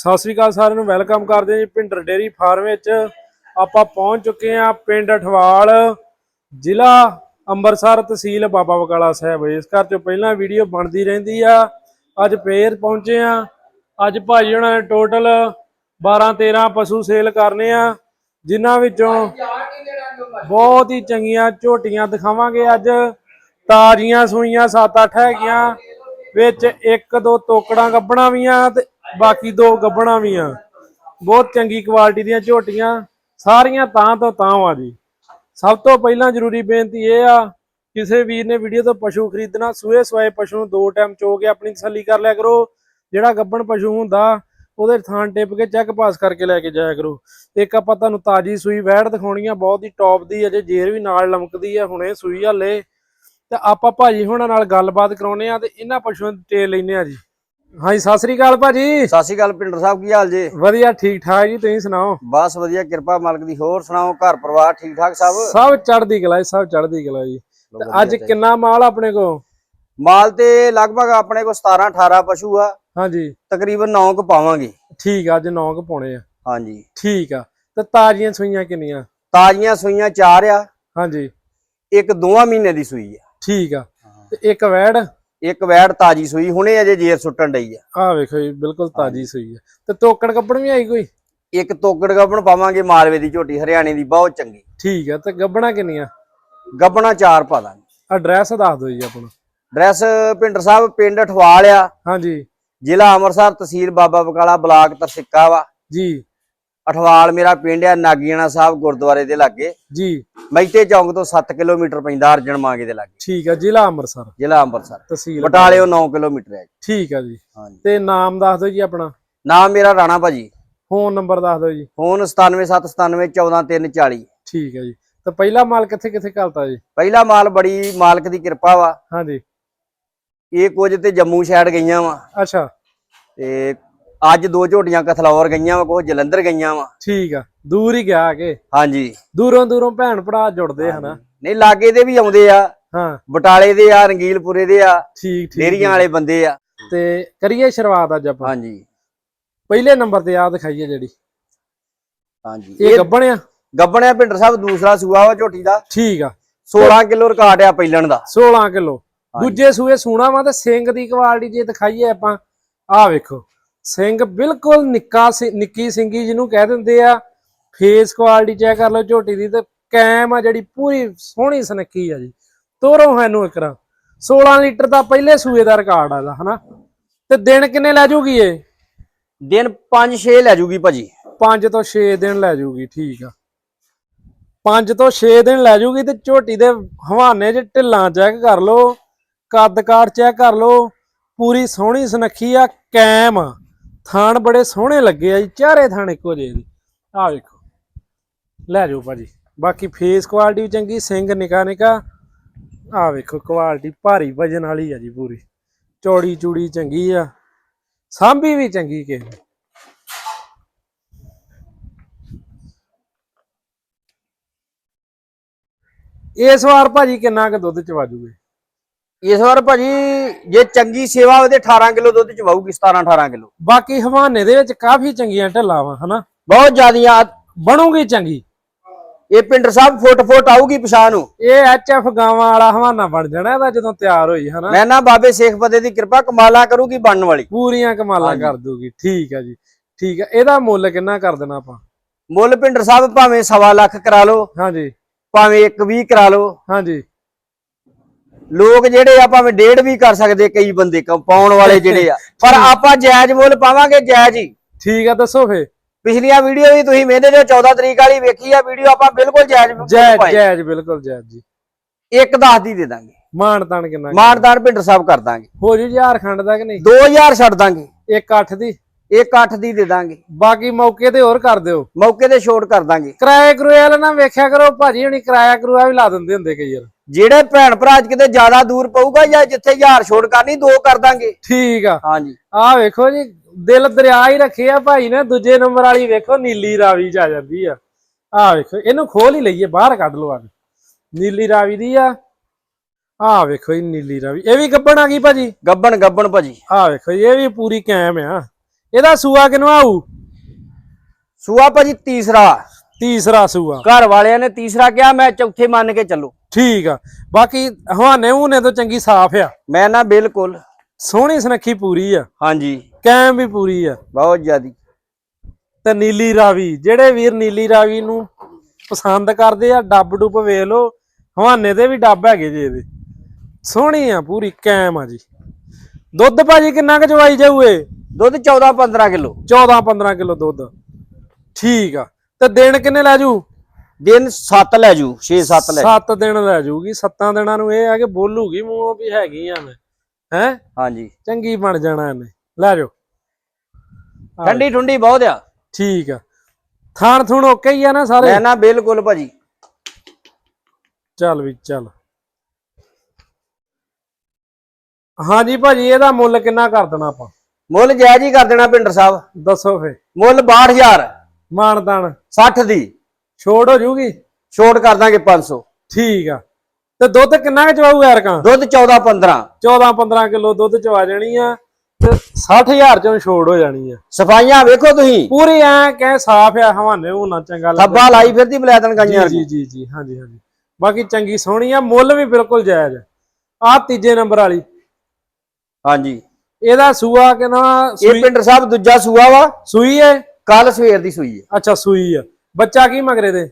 ਸਤਿ ਸ੍ਰੀ ਅਕਾਲ ਸਾਰਿਆਂ ਨੂੰ, ਵੈਲਕਮ ਕਰਦੇ ਜੀ ਭਿੰਡਰ ਡੇਰੀ ਫਾਰਮ ਵਿੱਚ। ਆਪਾਂ ਪਹੁੰਚ ਚੁੱਕੇ ਹਾਂ ਪਿੰਡ ਅਠਵਾਲ, ਜ਼ਿਲ੍ਹਾ ਅੰਮ੍ਰਿਤਸਰ ਤਹਿਸੀਲ ਬਾਬਾ ਬਕਾਲਾ ਸਾਹਿਬ। ਇਸ ਘਰ ਚੋਂ ਪਹਿਲਾਂ ਵੀਡੀਓ ਬਣਦੀ ਰਹਿੰਦੀ ਆ। ਅੱਜ ਫੇਰ ਪਹੁੰਚੇ ਆ ਅੱਜ ਭਾਜੀ ਉਹਨਾਂ ਨੇ ਟੋਟਲ 12 13 ਪਸ਼ੂ ਸੇਲ ਕਰਨੇ ਆ, ਜਿਨ੍ਹਾਂ ਵਿੱਚੋਂ ਬਹੁਤ ਹੀ ਚੰਗੀਆਂ ਝੋਟੀਆਂ ਦਿਖਾਵਾਂਗੇ ਅੱਜ। ਤਾਜ਼ੀਆਂ ਸੂਈਆਂ 7-8 ਹੈਗੀਆਂ, ਵਿੱਚ ਇੱਕ ਦੋ ਤੋਕੜਾਂ ਗੱਬਣਾ ਵੀ ਆ ਤੇ ਬਾਕੀ ਦੋ ਗੱਬਣਾ ਵੀ ਆ। ਬਹੁਤ ਚੰਗੀ ਕੁਆਲਿਟੀ ਦੀਆਂ ਝੋਟੀਆਂ, ਸਾਰੀਆਂ ਤਾਂ ਤੋਂ ਤਾਂ ਆ ਜੀ। ਸਭ ਤੋਂ ਪਹਿਲਾਂ ਜ਼ਰੂਰੀ ਬੇਨਤੀ ਇਹ ਆ, ਕਿਸੇ ਵੀਰ ਨੇ ਵੀਡੀਓ ਤੋਂ ਪਸ਼ੂ ਖਰੀਦਣਾ, ਸੂਏ ਸਵਾਏ ਪਸ਼ੂ ਨੂੰ ਦੋ ਟਾਈਮ ਚੋ ਕੇ ਆਪਣੀ ਤਸੱਲੀ ਕਰ ਲਿਆ ਕਰੋ। ਜਿਹੜਾ ਗੱਬਣ ਪਸ਼ੂ ਹੁੰਦਾ, ਉਹਦੇ ਥਾਂ ਟਿਪ ਕੇ ਚੈੱਕ ਪਾਸ ਕਰਕੇ ਲੈ ਕੇ ਜਾਇਆ ਕਰੋ। ਇੱਕ ਆਪਾਂ ਤੁਹਾਨੂੰ ਤਾਜੀ ਸੂਈ ਵੈੜ ਦਿਖਾਉਣੀ ਆ, ਬਹੁਤ ਹੀ ਟੌਪ ਦੀ ਅਜੇ ਜੇਰ ਵੀ ਨਾਲ ਲਮਕਦੀ ਆ, ਹੁਣੇ ਸੂਈ ਹਲੇ। ਤੇ ਆਪਾਂ ਭਾਜੀ ਹੁਣਾਂ ਨਾਲ ਗੱਲਬਾਤ ਕਰਾਉਨੇ ਆ ਤੇ ਇਹਨਾਂ ਪਸ਼ੂਆਂ ਦੀ ਡਿਟੇਲ ਲੈਨੇ ਆ ਜੀ। ਹਾਂਜੀ ਸਤਿ ਸ੍ਰੀ ਅਕਾਲ ਭਾਜੀ। ਸਤਿ ਸ਼੍ਰੀ ਅਕਾਲ ਪਿੰਡਰ ਸਾਹਿਬ ਕੀ ਹਾਲ ਜੀ? ਵਧੀਆ ਠੀਕ ਠਾਕ ਜੀ ਤੁਸੀਂ ਸੁਣਾਓ? ਬਸ ਵਧੀਆ ਕਿਰਪਾ ਮਾਲਕ ਦੀ ਹੋਰ ਸੁਣਾਓ ਘਰ ਪਰਿਵਾਰ ਠੀਕ ਠਾਕ ਸਭ? ਸਭ ਚੜ੍ਹਦੀ ਕਲਾ ਜੀ ਸਭ ਚੜ੍ਹਦੀ ਕਲਾ ਜੀ। ਅੱਜ ਕਿੰਨਾ ਮਾਲ ਆਪਣੇ ਕੋ ਮਾਲ ਤੇ ਲਗਭਗ ਆਪਣੇ ਕੋਲ 17 18 ਪਸ਼ੂ ਆ। ਹਾਂਜੀ। ਤਕਰੀਬਨ 9 ਕੁ ਪਾਵਾਂਗੇ। ਠੀਕ ਆ ਅੱਜ ਨੌ ਕੁ ਪਾਉਣੇ ਆ। ਹਾਂਜੀ। ਠੀਕ ਆ। ਤੇ ਤਾਜ਼ੀਆਂ ਸੂਈਆਂ ਕਿੰਨੀਆਂ? ਤਾਜ਼ੀਆਂ ਸੂਈਆਂ ਚਾਰ ਆ। ਹਾਂਜੀ। ਇੱਕ ਦੋਵਾਂ ਮਹੀਨੇ ਦੀ ਸੂਈ ਆ। ਠੀਕ ਆ। ਤੇ ਇੱਕ ਵੈੜ? ਇੱਕ ਵੈੜ ਤਾਜੀ ਸੂਈ ਹੁਣੇ ਅਜੇ ਜੇਰ ਸੁੱਟਣ ਡਈ ਆ। ਆ ਵੇਖੋ ਜੀ ਬਿਲਕੁਲ ਤਾਜ਼ੀ ਸੂਈ ਆ। ਤੇ ਤੋਕੜ ਕੱਪੜ ਵੀ ਆਈ ਕੋਈ? ਇੱਕ ਤੋਕੜ ਗੱਬਣ ਪਾਵਾਂਗੇ ਮਾਲਵੇ ਦੀ ਝੋਟੀ ਹਰਿਆਣੇ ਦੀ ਬਹੁਤ ਚੰਗੀ। ਠੀਕ ਆ ਤੇ ਗੱਬਣਾ ਕਿੰਨੀਆਂ? ਗੱਬਣਾ ਚਾਰ ਪਾ ਦਾਂਗੇ। ਐਡਰੈਸ ਦੱਸ ਦਿਓ ਜੀ ਆਪਣਾ। ਡਰੈਸ ਪਿੰਡਰ ਸਾਹਿਬ ਪਿੰਡ ਅਠਵਾਲ ਆ। ਹਾਂਜੀ। ਜ਼ਿਲ੍ਹਾ ਅੰਮ੍ਰਿਤਸਰ ਤਹਿਸੀਲ ਬਾਬਾ ਬਕਾਲਾ ਬਲਾਕ ਤਰਸਿੱਕਾ ਵਾ। ਜੀ। ਅਠਵਾਲ ਮੇਰਾ ਪਿੰਡ ਆ ਨਾਗੀਆਣਾ ਸਾਹਿਬ ਗੁਰਦੁਆਰੇ ਦੇ ਲਾਗੇ। ਜੀ। ਮੈਤੇ ਚੌਂਕ ਤੋਂ 7 ਕਿਲੋਮੀਟਰ ਪੈਂਦਾ ਅਰਜਨ ਮਾਂਗੇ ਦੇ ਲਾਗੇ। ਠੀਕ ਆ ਜ਼ਿਲ੍ਹਾ ਅੰਮ੍ਰਿਤਸਰ। ਜ਼ਿਲ੍ਹਾ ਅੰਮ੍ਰਿਤਸਰ। ਤਹਿਸੀਲ ਬਟਾਲਿਓ 9 ਕਿਲੋਮੀਟਰ ਹੈ। ਠੀਕ ਆ ਜੀ। ਤੇ ਨਾਮ ਦੱਸ ਦਿਓ ਜੀ ਆਪਣਾ। ਨਾਮ ਮੇਰਾ ਰਾਣਾ ਭਾਜੀ। ਫੋਨ ਨੰਬਰ ਦੱਸ ਦਿਓ ਜੀ। ਫੋਨ 9779714340 ਠੀਕ ਹੈ ਜੀ। ਤੇ ਪਹਿਲਾ ਮਾਲ ਕਿੱਥੇ ਕਿੱਥੇ ਘਲਤਾ ਜੀ? ਪਹਿਲਾ ਮਾਲ ਬੜੀ ਮਾਲਕ ਦੀ ਕਿਰਪਾ ਵਾ। ਹਾਂਜੀ। ਇਹ ਕੁਝ ਤੇ ਜੰਮੂ ਸਾਈਡ ਗਈਆਂ ਵਾ। ਅੱਛਾ। ਤੇ ਅੱਜ ਦੋ ਝੋਟੀਆਂ ਕਥਲੌਰ ਗਈਆਂ ਵਾ ਕੁਝ ਜਲੰਧਰ ਗਈਆਂ ਵਾ। ਠੀਕ ਆ ਦੂਰ ਹੀ ਗਿਆ ਕੇ। ਹਾਂਜੀ। ਦੂਰੋਂ ਦੂਰੋਂ ਭੈਣ ਭਰਾ ਜੁੜਦੇ ਹਨਾ? ਨਹੀਂ ਲਾਗੇ ਦੇ ਵੀ ਆਉਂਦੇ ਆ। ਹਾਂ। ਬਟਾਲੇ ਦੇ ਆ ਰੰਗੀਲਪੁਰੇ ਦੇ ਆ ਠੀਕ ਠੀਕ ਡੇਰੀਆਂ ਵਾਲੇ ਬੰਦੇ ਆ। ਤੇ ਕਰੀਏ ਸ਼ੁਰੂਆਤ ਅੱਜ ਆਪਾਂ। ਹਾਂਜੀ। ਪਹਿਲੇ ਨੰਬਰ ਤੇ ਆ ਦਿਖਾਈਏ ਜਿਹੜੀ। ਹਾਂਜੀ। ਇਹ ਗੱਬਣ ਆ? ਗੱਬਣਿਆ ਭਿੰਡਰ ਸਾਹਿਬ ਦੂਸਰਾ ਸੂਆ ਵਾ ਝੋਟੀ ਦਾ। ਠੀਕ ਆ। 16 ਕਿਲੋ ਰਿਕਾਰਡ ਆ ਪਹਿਲਣ ਦਾ। 16 ਕਿਲੋ। ਦੂਜੇ ਸੂਏ ਸੂਣਾ ਵਾ ਤੇ ਸਿੰਘ ਦੀ ਕੁਆਲਿਟੀ ਜੇ ਦਿਖਾਈਏ ਆਪਾਂ। ਆਹ ਵੇਖੋ। ਸਿੰਘ ਬਿਲਕੁਲ ਨਿੱਕਾ ਨਿੱਕੀ ਸਿੰਗੀ ਜਿਹਨੂੰ ਕਹਿ ਦਿੰਦੇ ਆ। ਫੇਸ ਕੁਆਲਿਟੀ ਚੈੱਕ ਕਰ ਲਓ ਝੋਟੀ ਦੀ ਤੇ ਕੈਮ ਆ ਜਿਹੜੀ ਪੂਰੀ ਸੋਹਣੀ ਸੁਨੱਖੀ ਆ ਜੀ। ਤੋਰੋ ਇਹਨੂੰ ਇਕਰਾ 16 ਲੀਟਰ ਦਾ ਪਹਿਲੇ ਸੂਏ ਦਾ ਰਿਕਾਰਡ ਆ ਹਨਾ? ਤੇ ਦਿਨ ਕਿੰਨੇ ਲੈ ਜੂਗੀ ਇਹ? ਦਿਨ 5-6 ਲੈ ਜੂਗੀ ਭਾਜੀ। 5 ਤੋਂ 6 ਦਿਨ ਲੈ ਜੂਗੀ ਠੀਕ ਆ। 5 ਤੋਂ 6 ਦਿਨ ਲੈ ਜੂਗੀ ਤੇ ਝੋਟੀ ਦੇ ਹਵਾਨੇ 'ਚ ਢਿੱਲਾਂ ਚੈੱਕ ਕਰ ਲਓ ਕੱਦ ਕਾਰ ਚੈੱਕ ਕਰ ਲਓ। ਪੂਰੀ ਸੋਹਣੀ ਸੁਨੱਖੀ ਆ ਕੈਮ ਆ। ਥਾਣ ਬੜੇ ਸੋਹਣੇ ਲੱਗੇ ਆ ਜੀ, ਚਾਰੇ ਥਾਣ ਇੱਕੋ ਜਿਹੇ ਦੀ ਆਹ ਵੇਖੋ। ਲੈ ਜਾਓ ਭਾਜੀ। ਬਾਕੀ ਫੇਸ ਕੁਆਲਿਟੀ ਵੀ ਚੰਗੀ ਸਿੰਗ ਨਿਕਾ ਨਿਕਾ। ਆਹ ਵੇਖੋ ਕੁਆਲਿਟੀ ਭਾਰੀ ਵਜਨ ਵਾਲੀ ਆ ਜੀ ਪੂਰੀ। ਚੌੜੀ ਚੂੜੀ ਚੰਗੀ ਆ। ਸਾਂਭੀ ਵੀ ਚੰਗੀ ਕਿਸੇ ਇਸ ਵਾਰ ਭਾਜੀ ਕਿੰਨਾ ਕੁ ਦੁੱਧ ਚ ਵਾਜੂਗੇ ਇਸ ਵਾਰ ਭਾਜੀ ਜੇ ਚੰਗੀ ਸੇਵਾ ਉਹਦੇ 18 ਕਿਲੋ ਦੁੱਧ ਚ ਵਾਊਗੀ 17-18 ਕਿਲੋ। ਬਾਕੀ ਹਵਾਨੇ ਦੇ ਵਿੱਚ ਕਾਫੀ ਚੰਗੀਆਂ ਢੱਲਾਂ ਵਾ ਹਨਾ? ਬਹੁਤ ਜ਼ਿਆਦੀਆਂ। ਬਣੂਗੀ ਚੰਗੀ। ਇਹ ਪਿੰਡਰ ਸਾਹਿਬ ਫੁੱਟ ਫੁੱਟ ਆਊਗੀ ਪਛਾਣ ਨੂੰ। ਇਹ ਐਚਐਫ ਗਾਵਾਂ ਵਾਲਾ ਹਵਾਨਾ ਬਣ ਜਾਣਾ ਇਹਦਾ ਜਦੋਂ ਤਿਆਰ ਹੋਈ ਹਨਾ? ਮੈਂ ਨਾ ਬਾਬੇ ਸੇਖ ਫਤੇ ਦੀ ਕਿਰਪਾ ਕਮਾਲਾ ਕਰੂਗੀ ਬਣਨ ਵਾਲੀ। ਪੂਰੀਆਂ ਕਮਾਲਾਂ। ਕਰ ਦੂਗੀ ਠੀਕ ਆ ਜੀ ਠੀਕ ਆ। ਇਹਦਾ ਮੁੱਲ ਕਿੰਨਾ ਕਰ ਦੇਣਾ ਆਪਾਂ? ਮੁੱਲ ਪਿੰਡਰ ਸਾਹਿਬ ਭਾਵੇਂ ਸਵਾ ਲੱਖ ਕਰਾ ਲਓ ਹਾਂਜੀ। ਭਾਵੇਂ 120 ਕਰਾ ਲਓ। ਹਾਂਜੀ। ਲੋਕ ਜਿਹੜੇ ਆ ਭਾਵੇਂ ਡੇਢ ਵੀ ਕਰ ਸਕਦੇ ਕਈ ਬੰਦੇ ਕ- ਪਾਉਣ ਵਾਲੇ ਜਿਹੜੇ ਆ। ਪਰ ਆਪਾਂ ਜਾਇਜ਼ ਮੁੱਲ ਪਾਵਾਂਗੇ ਜਾਇਜ਼ ਹੀ। ਠੀਕ ਆ ਦੱਸੋ ਫੇ ਪਿਛਲੀਆਂ ਵੀਡੀਓ ਵੀ ਤੁਸੀਂ ਮਹਿੰਦੇ ਜੋ 14 ਤਰੀਕ ਵਾਲੀ ਵੇਖੀ ਆ ਵੀਡੀਓ ਆਪਾਂ ਬਿਲਕੁਲ ਜਾਇਜ਼ ਮੁੱਲ ਜੈ ਪਾਏ। ਜੈ ਬਿਲਕੁਲ ਜੈ ਜੀ। ਇੱਕ ਦਸ ਦੀ ਦੇ ਦਾਂਗੇ। ਮਾਨ ਤਾਨ ਕਿੰਨਾ ਮਾਨਦਾਰ ਪਿੰਡਰ ਸਾਹਿਬ ਕਰ ਦਾਂਗੇ। ਹੋ ਜੂ ਹਜ਼ਾਰ ਖੰਡ ਦਾ ਕਿ ਨਹੀਂ? 2000 ਛੱਡ ਦਾਂਗੇ। ਇੱਕ ਅੱਠ ਦੀ? ਇੱਕ 8 ਦੀ ਦੇ ਦਾਂਗੇ। ਬਾਕੀ ਮੌਕੇ ਤੇ ਹੋਰ ਕਰ ਦਿਓ। ਮੌਕੇ ਤੇ ਛੋਟ ਕਰ ਦਾਂਗੇ। ਕਰੂਏ ਵਾਲਾ ਨਾ ਵੇਖਿਆ ਕਰੋ ਭਾਜੀ ਹੁਣੀ ਕਿਰਾਇਆ ਕਰੂਆ ਵੀ ਲਾ ਦਿੰਦੇ ਹੁੰਦੇ ਕਈ ਵਾਰ। ਜਿਹੜੇ ਭੈਣ ਭਰਾ ਅੱਜ ਕਿਤੇ ਜ਼ਿਆਦਾ ਦੂਰ ਪਊਗਾ ਜਾਂ ਜਿੱਥੇ ਹਜ਼ਾਰ ਛੋਟ ਕਰਨੀ ਦੋ ਕਰ ਦਾਂਗੇ। ਠੀਕ ਆ। ਹਾਂਜੀ। ਆਹ ਵੇਖੋ ਜੀ ਦਿਲ ਦਰਿਆ ਹੀ ਰੱਖੇ ਆ ਭਾਈ ਨੇ ਦੂਜੇ ਨੰਬਰ ਵਾਲੀ ਵੇਖੋ ਨੀਲੀ ਰਾਵੀ ਚ ਆ ਜਾਂਦੀ ਆ। ਆਹ ਵੇਖੋ ਇਹਨੂੰ ਖੋਲ ਹੀ ਲਈਏ ਬਾਹਰ ਕੱਢ ਲਓ ਆ। ਨੀਲੀ ਰਾਵੀ ਦੀ ਆ। ਆਹ ਵੇਖੋ ਇਹ ਨੀਲੀ ਰਾਵੀ। ਇਹ ਵੀ ਗੱਬਣ ਆ ਗਈ ਭਾਜੀ? ਗੱਬਣ ਗੱਬਣ ਭਾਜੀ। ਆਹ ਵੇਖੋ ਇਹ ਵੀ ਪੂਰੀ ਕਾਇਮ ਆ। ਇਹਦਾ ਸੂਆ ਕਿਨਵਾ ਆਊ? ਸੂਆ ਭਾਜੀ ਤੀਸਰਾ। ਤੀਸਰਾ ਸੂਆ। ਘਰ ਵਾਲਿਆਂ ਨੇ ਤੀਸਰਾ ਕਿਹਾ ਮੈਂ ਚੌਥੇ ਮੰਨ ਕੇ ਚੱਲੋ। ਠੀਕ ਆ। ਬਾਕੀ ਹਵਾਨੇ ਹੂਨੇ ਤੋਂ ਚੰਗੀ ਸਾਫ਼ ਆ। ਮੈਂ ਨਾ ਬਿਲਕੁਲ ਸੋਹਣੀ ਸੁਨੱਖੀ ਪੂਰੀ ਆ। ਹਾਂਜੀ। ਕੈਮ ਵੀ ਪੂਰੀ ਆ। ਬਹੁਤ ਜ਼ਿਆਦੀ। ਤੇ ਨੀਲੀ ਰਾਵੀ ਜਿਹੜੇ ਵੀਰ ਨੀਲੀ ਰਾਵੀ ਨੂੰ ਪਸੰਦ ਕਰਦੇ ਆ ਡੱਬ ਡੁੱਬ ਵੇਖ ਲਓ ਹਵਾਨੇ ਦੇ ਵੀ ਡੱਬ ਹੈਗੇ ਜੀ ਇਹਦੇ। ਸੋਹਣੀ ਆ ਪੂਰੀ ਕੈਮ ਆ ਜੀ। ਦੁੱਧ ਭਾਜੀ ਕਿੰਨਾ ਕੁ ਚਵਾਈ ਜਾਊ ਇਹ? ਦੁੱਧ 14 15 ਕਿਲੋ। 14 15 ਕਿਲੋ ਦੁੱਧ। ਠੀਕ ਆ। ਤੇ ਦਿਨ ਕਿੰਨੇ ਲੈ ਜੂ ਦਿਨ 7 ਲੈ ਜੂ 6 7 ਲੈ 7 ਦਿਨ ਲੈ ਜੂਗੀ 7 ਦਿਨਾਂ ਨੂੰ ਇਹ ਆ ਕਿ ਬੋਲੂਗੀ ਮੂੰਹੋਂ ਵੀ ਹੈਗੀ ਆ ਮੈਂ। ਹੈ? ਹਾਂਜੀ। ਚੰਗੀ ਬਣ ਜਾਣਾ ਇਹਨੇ। ਲੈ ਜਾਓ। ਠੰਡੀ ਠੁੰਡੀ ਬਹੁਤ ਆ। ਠੀਕ ਆ। ਥਾਣ ਥੁਣ ਓਕੇ ਹੀ ਆ ਨਾ ਸਾਰੇ? ਮੈਂ ਨਾ ਬਿਲਕੁਲ ਭਾਜੀ। ਚੱਲ ਵੀ ਚੱਲ। ਹਾਂਜੀ ਭਾਜੀ ਇਹਦਾ ਮੁੱਲ ਕਿੰਨਾ ਕਰ ਦੇਣਾ ਆਪਾਂ? ਮੁੱਲ ਜਾਇਜ਼ ਹੀ ਕਰ ਦੇਣਾ ਪਿੰਡਰ ਸਾਹਿਬ। ਦੱਸੋ ਫੇ ਮੁੱਲ 62000 ਮਾਨਦਾਨ। 60 ਦੀ। ਛੋੜ ਹੋ ਜੂਗੀ? ਛੋਟ ਕਰ ਦਾਂਗੇ 500 ਠੀਕ ਆ। ਤੇ ਦੁੱਧ ਕਿੰਨਾ ਕੁ ਚਵਾਊ ਐਰਕਾਂ? ਦੁੱਧ 14 15 14 15 ਕਿਲੋ ਦੁੱਧ ਚਵਾ ਜਾਣੀ ਆ ਤੇ 60000 ਚੋਂ ਛੋੜ ਹੋ ਜਾਣੀ ਆ। ਸਫਾਈਆਂ ਵੇਖੋ ਤੁਸੀਂ। ਪੂਰੀ ਐ ਕਹਿ ਸਾਫ਼ ਆ ਹਵਾਨੇ ਹੋਣਾ ਚੰਗਾ ਲੱਗਦਾ ਥੱਬਾ ਲਾਈ ਫਿਰਦੀ ਬਲੈਦਨ ਗਾਈਆਂ ਜੀ ਜੀ ਜੀ ਹਾਂਜੀ ਹਾਂਜੀ। ਬਾਕੀ ਚੰਗੀ ਸੋਹਣੀ ਆ ਮੁੱਲ ਵੀ ਬਿਲਕੁਲ ਜਾਇਜ਼ ਆ। ਤੀਜੇ ਨੰਬਰ ਵਾਲੀ। ਹਾਂਜੀ। ਇਹਦਾ ਸੂਆ ਕਿਨਾ? ਇਹ ਪਿੰਡਰ ਸਾਹਿਬ ਦੂਜਾ ਸੂਆ ਵਾ। ਸੂਈ ਹੈ? ਕੱਲ ਸਵੇਰ ਦੀ ਸੂਈ ਹੈ। ਅੱਛਾ ਸੂਈ ਆ। ਬੱਚਾ ਕੀ ਮਗਰੇ ਦੇ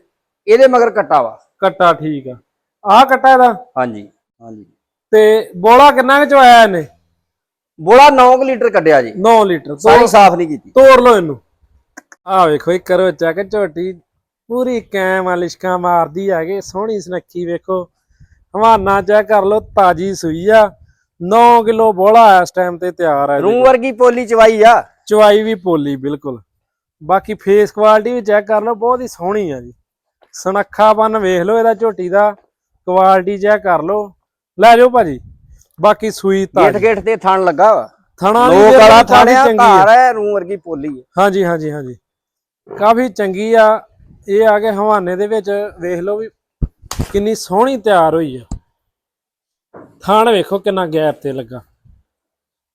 ਇਹਦੇ ਮਗਰ ਕੱਟਾ ਵਾ। ਕੱਟਾ ਠੀਕ ਆ। ਆਹ ਕੱਟਾ ਇਹਦਾ? ਹਾਂਜੀ ਹਾਂਜੀ। ਤੇ ਬੋਲਾ ਕਿੰਨਾ ਕੁ ਚ ਆਇਆ ਇਹਨੇ? ਬੋਲਾ 9 ਲੀਟਰ ਕੱਢਿਆ ਜੀ। 9 ਲੀਟਰ ਸਾਰੀ ਸਾਫ਼ ਨਹੀਂ ਕੀਤੀ। ਤੋੜ ਲਓ ਇਹਨੂੰ। ਆ ਵੇਖੋ ਇਹ ਕਰੋ ਚੱਕ ਝੋਟੀ ਪੂਰੀ ਕੈਮ ਆ ਲਿਸ਼ਕਾਂ ਮਾਰਦੀ ਹੈਗੇ ਸੋਹਣੀ ਸੁਨੱਖੀ ਵੇਖੋ। ਹਵਾਨਾ ਚੈੱਕ ਕਰ ਲਓ ਤਾਜੀ ਸੂਈ ਆ। 9 ਕਿਲੋ ਬੋਲਾ ਇਸ ਟਾਈਮ ਤੇ ਤਿਆਰ ਹੈ ਰੂੰ ਵਰਗੀ ਪੋਲੀ ਚਵਾਈ ਆ। ਚਵਾਈ ਵੀ ਪੋਲੀ ਬਿਲਕੁਲ। ਬਾਕੀ ਫੇਸ ਕੁਆਲਿਟੀ ਵੀ ਚੈੱਕ ਕਰ ਲਓ ਬਹੁਤ ਹੀ ਸੋਹਣੀ ਆ ਜੀ। ਸੁਨੱਖਾਪਨ ਵੇਖ ਲਓ ਇਹਦਾ ਝੋਟੀ ਦਾ ਕੁਆਲਿਟੀ ਚੈੱਕ ਕਰ ਲਓ। ਲੈ ਜਾਓ ਭਾਜੀ ਬਾਕੀ ਸੂਈ ਗੇਟ ਤਾਜੀ। ਗੇਟ ਤੇ ਥਣ ਲੱਗਾ ਵਾ। ਥਣਾ ਲੋਕ ਵਾਲਾ ਥਾਣਿਆ ਚੰਗੀ ਆ। ਧਾਰ ਹੈ ਰੂੰ ਵਰਗੀ ਪੋਲੀ ਹੈ ਹਾਂਜੀ ਹਾਂਜੀ ਹਾਂਜੀ। ਕਾਫੀ ਚੰਗੀ ਆ। ਇਹ ਆ ਕੇ ਹਵਾਨੇ ਦੇ ਵਿੱਚ ਵੇਖ ਲਓ ਵੀ ਕਿੰਨੀ ਸੋਹਣੀ ਤਿਆਰ ਹੋਈ ਆ। ਥਾਣ ਵੇਖੋ ਕਿੰਨਾ ਗੈਪ ਤੇ ਲੱਗਾ।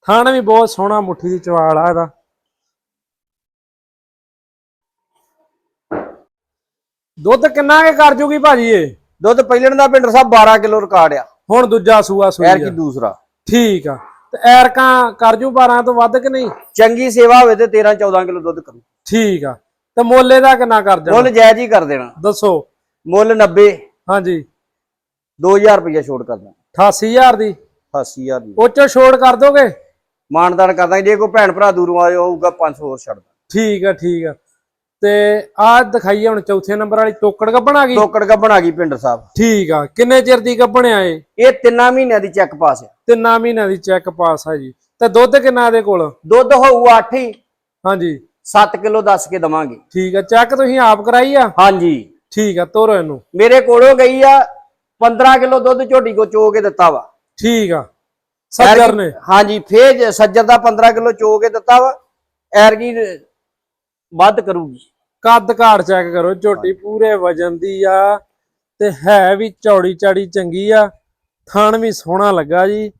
ਥਾਣ ਵੀ ਬਹੁਤ ਸੋਹਣਾ ਮੁੱਠੀ ਦੀ ਚਵਾਲ ਆ ਇਹਦਾ। ਦੁੱਧ ਕਿੰਨਾ ਕੇ ਕਰ ਜੂਗੀ ਭਾਜੀ ਇਹ? ਦੁੱਧ ਪਹਿਲਣ ਦਾ ਪਿੰਡਰ ਸਾਹਿਬ 12 ਕਿਲੋ ਰਿਕਾਰਡ ਆ। ਹੁਣ ਦੂਜਾ ਸੂਆ ਸੂਈ ਐਰ ਕੀ ਆ। ਦੂਸਰਾ। ਠੀਕ ਆ। ਤੇ ਐਰਕਾਂ ਕਰ ਜੂ 12 ਤੋਂ ਵੱਧ ਕਿ ਨਹੀਂ? ਚੰਗੀ ਸੇਵਾ ਹੋਵੇ ਤੇ 13 14 ਕਿਲੋ ਦੁੱਧ ਕਰੂ। ਠੀਕ ਆ। ਤੇ ਮੋਲੇ ਦਾ ਕਿੰਨਾ ਕਰ ਜਾਣਾ? ਮੁੱਲ ਜਾਇਜ਼ ਹੀ ਕਰ ਦੇਣਾ। ਦੱਸੋ। ਮੁੱਲ 90 ਹਾਂਜੀ। 2000 ਰੁਪਏ ਛੋਟ ਕਰਦਾ 88000 ਦੀ? 80000 ਦੀ। ਉਹ ਚੋਂ ਛੋੜ ਕਰ ਦੋਗੇ? ਮਾਨਦਾਨ ਕਰਦਾ ਜੇ ਕੋਈ ਭੈਣ ਭਰਾ ਦੂਰੋਂ ਆਏ ਹੋਊਗਾ 500 ਹੋਰ ਛੱਡ ਦਾਂ ਠੀਕ ਆ ਠੀਕ ਆ। ਤੇ ਆ ਦਿਖਾਈਏ ਹੁਣ ਚੌਥੇ ਨੰਬਰ ਵਾਲੀ ਟੋਕੜ ਗੱਬਣ ਆ ਗਈ। ਟੋਕੜ ਗੱਬਣ ਆ ਗਈ ਪਿੰਡਰ ਸਾਹਿਬ। ਠੀਕ ਆ ਕਿੰਨੇ ਚਿਰ ਦੀ ਗੱਬਣ ਆ ਇਹ? ਇਹ ਤਿੰਨਾਂ ਮਹੀਨਿਆਂ ਦੀ ਚੈੱਕ ਪਾਸ ਆ। ਤਿੰਨਾਂ ਮਹੀਨਿਆਂ ਦੀ ਚੈੱਕ ਪਾਸ ਆ ਜੀ। ਤੇ ਦੁੱਧ ਕਿੰਨਾ ਦੇ ਕੋਲ? ਦੁੱਧ ਹੋਊ 8 ਹੀ। ਹਾਂਜੀ। 7 ਕਿਲੋ ਦੱਸ ਕੇ ਦਵਾਂਗੇ। ਠੀਕ ਆ ਚੈੱਕ ਤੁਸੀਂ ਆਪ ਕਰਾਈ ਆ? ਹਾਂਜੀ। ਠੀਕ ਆ ਤੋਰੋ ਇਹਨੂੰ। ਮੇਰੇ ਕੋਲੋਂ ਗਈ ਆ 15 ਕਿਲੋ ਦੁੱਧ ਝੋਟੀ ਕੋ ਚੋ ਕੇ ਦਿੱਤਾ ਵਾ। ਠੀਕ ਆ। ਸੱਜਰ ਨੇ। ਹਾਂਜੀ ਫੇਜ ਸੱਜਰ ਦਾ 15 ਕਿਲੋ ਚੋ ਕੇ ਦਿੱਤਾ ਵਾ ਐਰਗੀ ਵੱਧ ਕਰੂਗੀ। ਕੱਦ ਘਾੜ ਚੈੱਕ ਕਰੋ ਝੋਟੀ ਪੂਰੇ ਵਜਨ ਦੀ ਆ ਤੇ ਹੈ ਵੀ ਚੌੜੀ ਚਾੜੀ ਚੰਗੀ ਆ ਥਣ ਵੀ ਸੋਹਣਾ ਲੱਗਾ ਜੀ।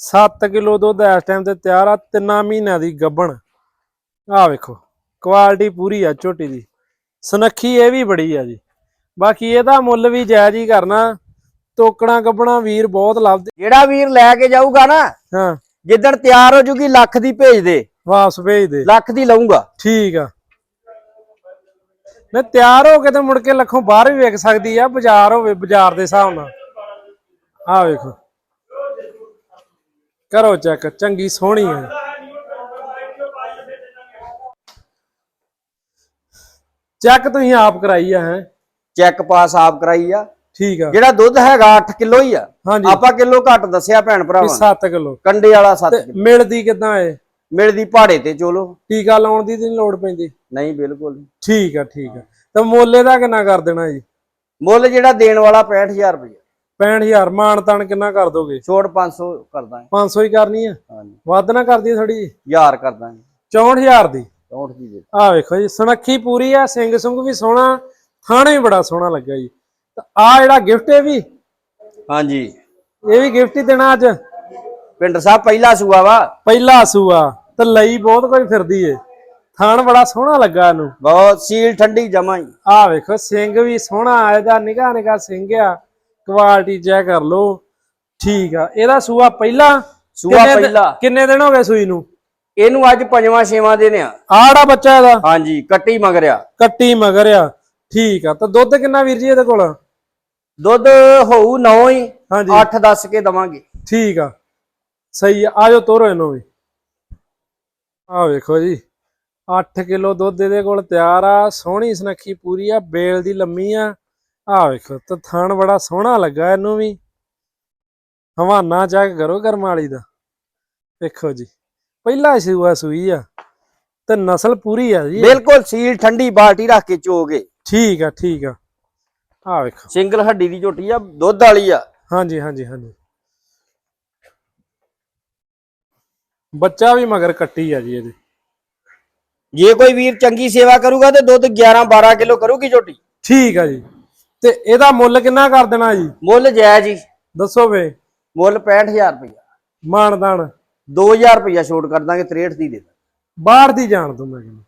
7 ਕਿਲੋ ਦੁੱਧ ਇਸ ਟਾਈਮ ਤੇ ਤਿਆਰ ਆ ਤਿੰਨਾਂ ਮਹੀਨਿਆਂ ਦੀ ਗੱਬਣ ਆ ਵੇਖੋ ਕੁਆਲਿਟੀ ਪੂਰੀ ਆ ਝੋਟੀ ਦੀ। ਸੁਨੱਖੀ ਇਹ ਵੀ ਬੜੀ ਆ ਜੀ। ਬਾਕੀ ਇਹਦਾ ਮੁੱਲ ਵੀ ਜਾਇਜ਼ ਹੀ ਕਰਨਾ ਟੋਕਣਾ ਗੱਬਣਾ ਵੀਰ ਬਹੁਤ ਲੱਭਦੇ। ਜਿਹੜਾ ਵੀਰ ਲੈ ਕੇ ਜਾਊਗਾ ਨਾ ਹਾਂ। ਜਿੱਦਣ ਤਿਆਰ ਹੋ ਜੂਗੀ ਲੱਖ ਦੀ ਭੇਜ ਦੇ। ਵਾਪਸ ਭੇਜ ਦੇ। ਲੱਖ ਦੀ ਲਊਂਗਾ। ਠੀਕ ਆ। ਨੇ ਤਿਆਰ ਹੋ ਕੇ ਤੇ ਮੁੜ ਕੇ ਲੱਖੋਂ ਬਾਹਰ ਵੀ ਵੇਖ ਸਕਦੀ ਆ ਬਾਜ਼ਾਰ ਹੋਵੇ ਬਾਜ਼ਾਰ ਦੇ ਹਿਸਾਬ ਨਾਲ। ਆ ਵੇਖੋ। ਕਰੋ ਚੈੱਕ ਚੰਗੀ ਸੋਹਣੀ ਹੈ ਚੈੱਕ ਤੁਸੀਂ ਆਪ ਕਰਾਈ ਆ ਹੈ? ਚੈੱਕ ਪਾਸ ਆਪ ਕਰਾਈ ਆ। ਠੀਕ ਆ। ਜਿਹੜਾ ਦੁੱਧ ਹੈਗਾ 8 ਕਿਲੋ ਹੀ ਆ। ਆਪਾਂ ਕਿਲੋ ਘੱਟ ਦੱਸਿਆ ਭੈਣ ਭਰਾਵਾਂ ਨੂੰ। 7 ਕਿਲੋ। ਕੰਡੇ ਵਾਲਾ 7 ਤੇ ਕਿਲੋ। ਮਿਲਦੀ ਕਿਦਾਂ ਏ? ਮਿਲਦੀ ਪਹਾੜੇ ਤੇ ਚੋਲੋ। ਟੀਕਾ ਲਾਉਣ ਦੀ ਤੇ ਲੋੜ ਪੈਂਦੀ? ਨਹੀਂ ਬਿਲਕੁਲ। ਠੀਕ ਆ ਠੀਕ ਆ। ਤੇ ਮੋਲੇ ਦਾ ਕਿੰਨਾ ਕਰ ਦੇਣਾ ਜੀ? ਮੁੱਲ ਜਿਹੜਾ ਦੇਣ ਵਾਲਾ 65000 ਰੁਪਏ 65000 ਮਾਨ ਤਾਨ ਕਿੰਨਾ ਕਰ ਦੋਗੇ? ਛੋੜ 500 ਕਰਦਾ 500 ਹੀ ਕਰਨੀ ਆ? ਵੱਧ ਨਾ ਕਰਦੀ ਥੋੜੀ ਜੀ ਹਜ਼ਾਰ ਕਰਦਾ 64000 ਦੀ? 64 ਦੀ ਦੇ। ਆ ਵੇਖੋ ਜੀ ਸੁਨੱਖੀ ਪੂਰੀ ਆ ਸਿੰਘ ਸੁੰਗ ਵੀ ਸੋਹਣਾ ਥਾਣਾ ਵੀ ਬੜਾ ਸੋਹਣਾ ਲੱਗਾ ਜੀ। ਆ ਜਿਹੜਾ ਗਿਫਟ ਇਹ ਵੀ? ਹਾਂਜੀ। ਇਹ ਵੀ ਗਿਫਟ ਹੀ ਦੇਣਾ ਅੱਜ? ਪਿੰਡਰ ਸਾਹਿਬ ਪਹਿਲਾ ਸੂਆ ਵਾ। ਪਹਿਲਾ ਸੂਆ ਤੇ ਲਈ ਬਹੁਤ ਕੋਈ ਫਿਰਦੀ ਏ। ਥਣ ਬੜਾ ਸੋਹਣਾ ਲੱਗਾ ਇਹਨੂੰ। ਬਹੁਤ ਸੀਲ ਠੰਡੀ ਜਮਾ ਹੀ ਆ ਵੇਖੋ ਸਿੰਘ ਵੀ ਸੋਹਣਾ ਇਹਦਾ ਨਿਗਾਹ ਨਿਗਾਹ ਸਿੰਘ ਆ ਕੁਆਲਿਟੀ ਚੈੱਕ ਕਰ ਲੋ ਠੀਕ ਆ ਇਹਦਾ ਸੂਆ ਪਹਿਲਾ? ਸੂਆ ਕਿੰਨੇ ਦਿ- ਪਹਿਲਾ। ਕਿੰਨੇ ਦਿਨ ਹੋ ਗਏ ਸੂਈ ਨੂੰ? ਇਹਨੂੰ ਅੱਜ ਪੰਜਵਾਂ ਛੇਵਾਂ ਦਿਨ ਆ। ਆੜਾ ਬੱਚਾ ਇਹਦਾ? ਹਾਂਜੀ ਕੱਟੀ ਮਗਰਿਆ ਕੱਟੀ ਮਗਰ ਆ। ਠੀਕ ਆ ਤਾਂ ਦੁੱਧ ਕਿੰਨਾ ਵੀਰ ਜੀ ਇਹਦੇ ਕੋਲ? ਦੁੱਧ ਹੋਊ 9 ਹੀ ਹਾਂਜੀ। 8 10 ਕੇ ਦਵਾਂਗੇ। ਠੀਕ ਆ। ਸਹੀ ਆ ਆਜੋ ਤੋਰੋ ਇਹਨੂੰ ਵੀ। ਆ ਵੇਖੋ ਜੀ 8 ਕਿਲੋ ਦੁੱਧ ਇਹਦੇ ਕੋਲ ਤਿਆਰ ਆ ਸੋਹਣੀ ਸੁਨੱਖੀ ਪੂਰੀ ਆ ਬੇਲ ਦੀ ਲੰਮੀ ਆ। ਆ ਵੇਖੋ ਤੇ ਥਣ ਬੜਾ ਸੋਹਣਾ ਲੱਗਾ ਇਹਨੂੰ ਵੀ। ਹਵਾਨਾ ਚੈੱਕ ਕਰੋ ਕਰਮ ਵਾਲੀ ਦਾ। ਵੇਖੋ ਜੀ ਪਹਿਲਾ ਸੂਆ ਸੂਈ ਆ ਤੇ ਨਸਲ ਪੂਰੀ ਆ ਜੀ। ਬਿਲਕੁਲ ਸੀਲ ਠੰਡੀ ਬਾਲਟੀ ਰੱਖ ਕੇ ਚੋਗੇ। ਠੀਕ ਆ ਠੀਕ ਆ। ਆ ਵੇਖੋ। ਸਿੰਗਲ ਹੱਡੀ ਦੀ ਝੋਟੀ ਆ ਦੁੱਧ ਵਾਲੀ ਆ। ਹਾਂਜੀ ਹਾਂਜੀ ਹਾਂਜੀ। ਬੱਚਾ ਵੀ ਮਗਰ ਕੱਟੀ ਆ ਜੀ ਇਹਦੇ। ਜੇ ਕੋਈ ਵੀਰ ਚੰਗੀ ਸੇਵਾ ਕਰੂਗਾ ਤੇ ਦੁੱਧ 11 12 ਕਿਲੋ ਕਰੂਗੀ ਝੋਟੀ? ਠੀਕ ਆ ਜੀ। ਤੇ ਇਹਦਾ ਮੁੱਲ ਕਿੰਨਾ ਕਰ ਦੇਣਾ ਜੀ? ਮੁੱਲ ਜਾਇਜ਼ ਹੀ ਦੱਸੋ ਵੇ ਮੁੱਲ 65000 ਰੁਪਇਆ। ਮਾਨਦਾਨ। 2000 ਰੁਪਇਆ ਛੋਟ ਕਰ ਦਾਂਗੇ 63 ਦੀ ਦੇ। ਬਾਹਰ ਦੀ ਜਾਣ ਤੋਂ ਮੈਂ ਕਹਿੰਦਾ।